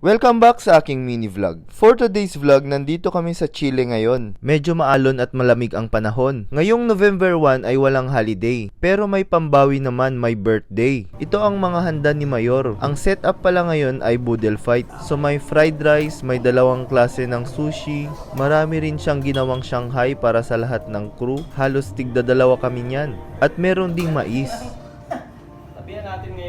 Welcome back sa aking mini vlog. For today's vlog, nandito kami sa Chile ngayon. Medyo maalon at malamig ang panahon. Ngayong November 1 ay walang holiday, pero may pambawi naman may birthday. Ito ang mga handa ni Mayor. Ang setup pala ngayon ay boodle fight. So may fried rice, may dalawang klase ng sushi, marami rin siyang ginawang Shanghai para sa lahat ng crew. Halos tigda dalawa kami niyan. At meron ding mais.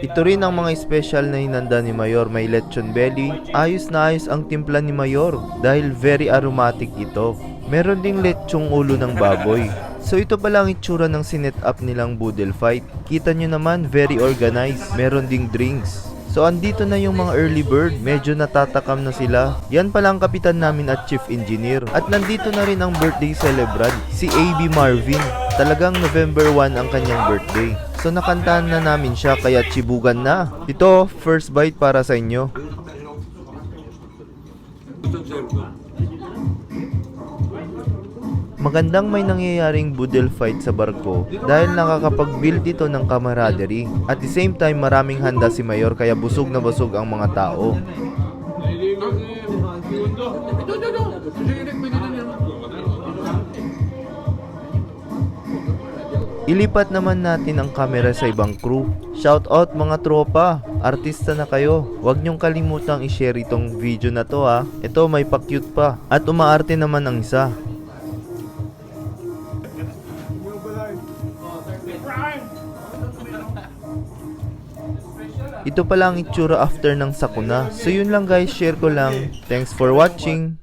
Ito rin ang mga special na hinanda ni Mayor. May lechon belly. Ayos na ayos ang timpla ni Mayor dahil very aromatic ito. Meron ding lechong ulo ng baboy. So ito pala ang itsura ng sinet up nilang boodle fight. Kita nyo naman, very organized. Meron ding drinks. So andito na yung mga early bird, medyo natatakam na sila. Yan pala ang kapitan namin at chief engineer. At nandito na rin ang birthday celebrant, si AB Marvin. Talagang November 1 ang kanyang birthday. So nakantahan na namin siya kaya chibugan na. Ito, first bite para sa inyo. Magandang may nangyayaring boodle fight sa barko dahil nakakapag-build ito ng camaraderie. At the same time maraming handa si Mayor kaya busog na busog ang mga tao. Ilipat naman natin ang camera sa ibang crew. Shout out mga tropa, artista na kayo. Huwag niyong kalimutang i-share itong video na to ha. Ito may pa-cute pa. At umaarte naman ang isa. Ito pala ang itsura after ng sakuna. So yun lang guys, share ko lang. Thanks for watching.